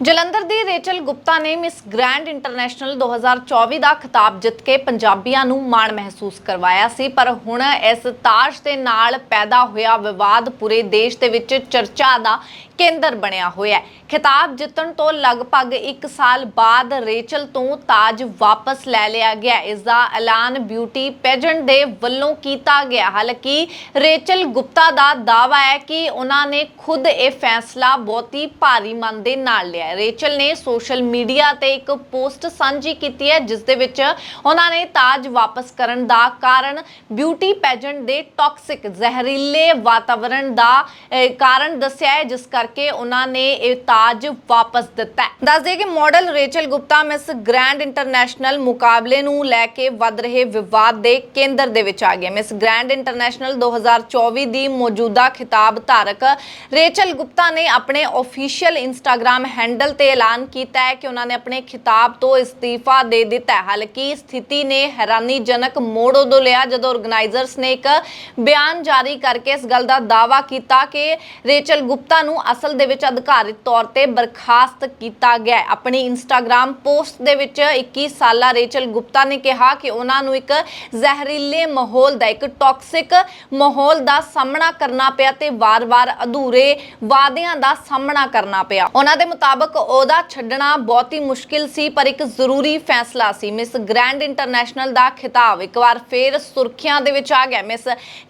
ਜਲੰਧਰ ਦੀ Rachel Gupta ਨੇ Miss Grand international 2024 ਦਾ ਖਿਤਾਬ ਜਿੱਤ ਕੇ ਪੰਜਾਬੀਆਂ ਨੂੰ ਮਾਣ ਮਹਿਸੂਸ ਕਰਵਾਇਆ ਸੀ, ਪਰ ਹੁਣ ਇਸ ਤਾਸ਼ ਦੇ ਨਾਲ ਪੈਦਾ ਹੋਇਆ ਵਿਵਾਦ ਪੂਰੇ ਦੇਸ਼ ਦੇ ਵਿੱਚ ਚਰਚਾ ਦਾ ਕੇਂਦਰ ਬਣਿਆ ਹੋਇਆ ਹੈ। ਖਿਤਾਬ ਜਿੱਤਣ ਤੋਂ ਲਗਭਗ 1 ਸਾਲ ਬਾਅਦ ਰੇਚਲ ਤੋਂ ਤਾਜ ਵਾਪਸ ਲੈ ਲਿਆ ਗਿਆ। ਇਸ ਦਾ ਐਲਾਨ ਬਿਊਟੀ ਪੈਜੈਂਟ ਦੇ ਵੱਲੋਂ ਕੀਤਾ ਗਿਆ। ਹਾਲਾਂਕਿ ਰੇਚਲ ਗੁਪਤਾ ਦਾ ਦਾਅਵਾ ਹੈ ਕਿ ਉਹਨਾਂ ਨੇ ਖੁਦ ਇਹ ਫੈਸਲਾ ਬਹੁਤੀ ਭਾਰੀ ਮਨ ਦੇ ਨਾਲ ਲਿਆ ਰੇਚਲ ਨੇ ਸੋਸ਼ਲ ਮੀਡੀਆ ਤੇ ਇੱਕ ਪੋਸਟ ਸਾਂਝੀ ਕੀਤੀ ਹੈ, ਜਿਸ ਦੇ ਵਿੱਚ ਉਹਨਾਂ ਨੇ ਤਾਜ ਵਾਪਸ ਕਰਨ ਦਾ ਕਾਰਨ ਬਿਊਟੀ ਪੈਜੈਂਟ ਦੇ ਟੌਕਸਿਕ ਜ਼ਹਿਰੀਲੇ ਵਾਤਾਵਰਣ ਦਾ ਕਾਰਨ ਦੱਸਿਆ ਹੈ, ਜਿਸ ਕਰਕੇ ਉਹਨਾਂ ਨੇ ਇਹ ਤਾਜ ਵਾਪਸ ਦਿੱਤਾ ਹੈ। ਦੱਸ ਦਈਏ ਕਿ model Rachel Gupta Miss Grand International ਮੁਕਾਬਲੇ ਨੂੰ ਲੈ ਕੇ ਵੱਧ ਰਹੇ ਵਿਵਾਦ ਦੇ ਕੇਂਦਰ ਦੇ ਵਿੱਚ ਆ ਗਿਆ ਮਿਸ ਗ੍ਰੈਂਡ ਇੰਟਰਨੈਸ਼ਨਲ 2024 ਦੀ ਮੌਜੂਦਾ ਖਿਤਾਬ ਧਾਰਕ ਰੇਚਲ ਗੁਪਤਾ ਨੇ ਆਪਣੇ ਅਫੀਸ਼ੀਅਲ ਇੰਸਟਾਗ੍ਰam ਹੈਂਡਲ ਤੇ ਐਲਾਨ ਕੀਤਾ ਹੈ ਕਿ ਉਹਨਾਂ ਨੇ ਆਪਣੇ ਖਿਤਾਬ ਤੋਂ ਅਸਤੀਫਾ ਦੇ ਦਿੱਤਾ ਹੈ। ਹਾਲਾਂਕਿ ਸਥਿਤੀ ਨੇ ਹੈਰਾਨੀਜਨਕ ਮੋੜ ਉਦੋਂ ਲਿਆ ਜਦੋਂ ਆਰਗੇਨਾਈਜ਼ਰਸ ਨੇ ਇੱਕ ਬਿਆਨ ਜਾਰੀ ਕਰਕੇ ਇਸ ਗੱਲ ਦਾ ਦਾਅਵਾ ਕੀਤਾ ਕਿ ਰੇਚਲ ਗੁਪਤਾ ਨੂੰ ਅਸਲ ਦੇ ਵਿੱਚ ਅਧਿਕਾਰਿਤ ਤੌਰ ਤੇ ਬਰਖਾਸਤ ਕੀਤਾ ਗਿਆ ਆਪਣੀ ਇੰਸਟਾਗ੍ਰam ਪੋਸਟ ਦੇ ਵਿੱਚ 21 ਸਾਲਾ ਰੇਚਲ ਗੁਪਤਾ ਨੇ ਕਿਹਾ ਕਿ ਉਹਨਾਂ ਨੂੰ ਇੱਕ ਜ਼ਹਿਰੀਲੇ ਮਾਹੌਲ ਦਾ, ਇੱਕ ਟੌਕਸਿਕ ਮਾਹੌਲ ਦਾ ਸਾਹਮਣਾ ਕਰਨਾ ਪਿਆ ਤੇ ਵਾਰ-ਵਾਰ ਅਧੂਰੇ ਵਾਅਦਿਆਂ ਦਾ ਸਾਹਮਣਾ ਕਰਨਾ ਪਿਆ। ਉਹਨਾਂ ਦੇ ਮੁਤਾਬਕ ਉਹਦਾ ਛੱਡਣਾ ਬਹੁਤ ਹੀ ਮੁਸ਼ਕਿਲ ਸੀ, ਪਰ ਇੱਕ ਜ਼ਰੂਰੀ ਫੈਸਲਾ ਸੀ। ਮਿਸ ਗ੍ਰੈਂਡ ਇੰਟਰਨੈਸ਼ਨਲ ਦਾ ਖਿਤਾਬ ਇੱਕ ਵਾਰ ਫੇਰ ਸੁਰਖੀਆਂ ਦੇ ਵਿੱਚ ਆ ਗਿਆ। ਮਿਸ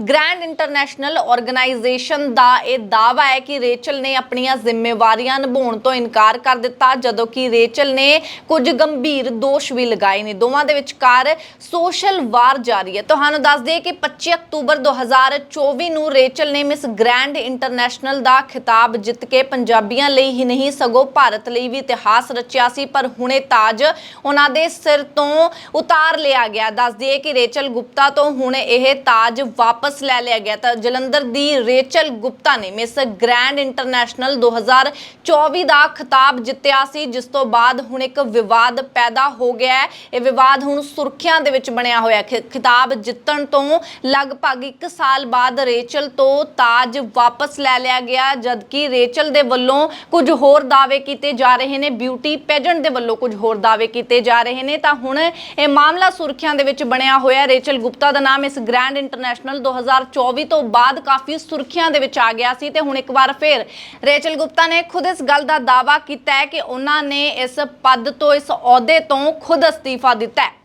ਗ੍ਰੈਂਡ ਇੰਟਰਨੈਸ਼ਨਲ ਆਰਗੇਨਾਈਜੇਸ਼ਨ ਦਾ ਇਹ ਦਾਅਵਾ ਹੈ ਕਿ ਰੇਚਲ ਨੇ ਆਪਣੀਆਂ ਜ਼ਿੰਮੇਵਾਰੀਆਂ ਨਿਭਾਉਣ ਤੋਂ ਇਨਕਾਰ ਕਰ ਦਿੱਤਾ, ਜਦੋਂ ਕਿ ਰੇਚਲ ਨੇ ਕੁਝ ਗੰਭੀਰ ਦੋਸ਼ ਵੀ ਲਗਾਏ ਨੇ। ਦੋਵਾਂ ਦੇ ਵਿਚਕਾਰ ਸੋਸ਼ਲ ਵਾਰ ਜਾਰੀ ਹੈ। ਤੁਹਾਨੂੰ ਦੱਸ ਦਈਏ ਕਿ 25 ਅਕਤੂਬਰ 2024 ਨੂੰ ਰੇਚਲ ਨੇ ਮਿਸ ਗ੍ਰੈਂਡ ਇੰਟਰਨੈਸ਼ਨਲ ਦਾ ਖਿਤਾਬ ਜਿੱਤ ਕੇ ਪੰਜਾਬੀਆਂ ਲਈ ਹੀ ਨਹੀਂ, ਸਗੋਂ ਭਾਰਤ ਲਈ ਵੀ ਇਤਿਹਾਸ ਰਚਿਆ ਸੀ, ਪਰ ਹੁਣੇ ਤਾਜ ਉਹਨਾਂ ਦੇ ਸਿਰ ਤੋਂ ਉਤਾਰ ਲਿਆ ਗਿਆ। ਦੱਸ ਦਈਏ ਕਿ ਰੇਚਲ ਗੁਪਤਾ ਤੋਂ ਹੁਣ ਇਹ ਤਾਜ ਵਾਪਸ ਲੈ ਲਿਆ ਗਿਆ ਤਾਂ ਜਲੰਧਰ ਦੀ ਰੇਚਲ ਗੁਪਤਾ ਨੇ ਮਿਸ ਗ੍ਰੈਂਡ ਇੰਟਰਨੈਸ਼ਨਲ 2024 ਦਾ ਖਿਤਾਬ ਜਿੱਤਿਆ ਸੀ, ਜਿਸ ਤੋਂ ਬਾਅਦ ਹੁਣ ਇੱਕ ਵਿਵਾਦ ਪੈਦਾ ਹੋ ਗਿਆ ਹੈ। ਇਹ ਵਿਵਾਦ ਹੁਣ ਸੁਰਖੀਆਂ ਦੇ ਵਿੱਚ ਬਣਿਆ ਹੋਇਆ ਖਿਤਾਬ ਜਿੱਤਣ ਤੋਂ ਲਗਭਗ 1 ਸਾਲ ਬਾਅਦ ਰੇਚਲ ਤੋਂ ਤਾਜ ਵਾਪਸ ਲੈ ਲਿਆ ਗਿਆ, ਜਦਕਿ ਰੇਚਲ ਦੇ ਵੱਲੋਂ ਕੁਝ ਹੋਰ ਦਾਅਵੇ ਕੀਤੇ ਜਾ ਰਹੇ ਨੇ। ਬਿਊਟੀ ਪੈਜੈਂਟ ਦੇ ਵੱਲੋਂ ਕੁਝ ਹੋਰ ਦਾਅਵੇ ਕੀਤੇ ਜਾ ਰਹੇ ਨੇ। ਤਾਂ ਹੁਣ ਇਹ ਮਾਮਲਾ ਸੁਰਖੀਆਂ ਦੇ ਵਿੱਚ ਬਣਿਆ ਹੋਇਆ ਰੇਚਲ ਗੁਪਤਾ ਦਾ ਨਾਮ ਇਸ ਗ੍ਰੈਂਡ ਇੰਟਰਨੈਸ਼ਨਲ 2024 ਤੋਂ ਬਾਅਦ ਕਾਫੀ ਸੁਰਖੀਆਂ ਦੇ ਵਿੱਚ ਆ ਗਿਆ ਸੀ। ਤੇ ਹੁਣ ਇੱਕ ਵਾਰ ਫਿਰ ਰੇਚਲ ਗੁਪਤਾ ਨੇ ਖੁਦ ਇਸ ਗੱਲ ਦਾ ਦਾਅਵਾ ਕੀਤਾ ਹੈ ਕਿ ਉਹਨਾਂ ਨੇ ਇਸ ਪਦ ਤੋਂ, ਇਸ ਅਹੁਦੇ ਤੋਂ ਖੁਦ ਅਸਤੀਫਾ ਦਿੱਤਾ ਹੈ।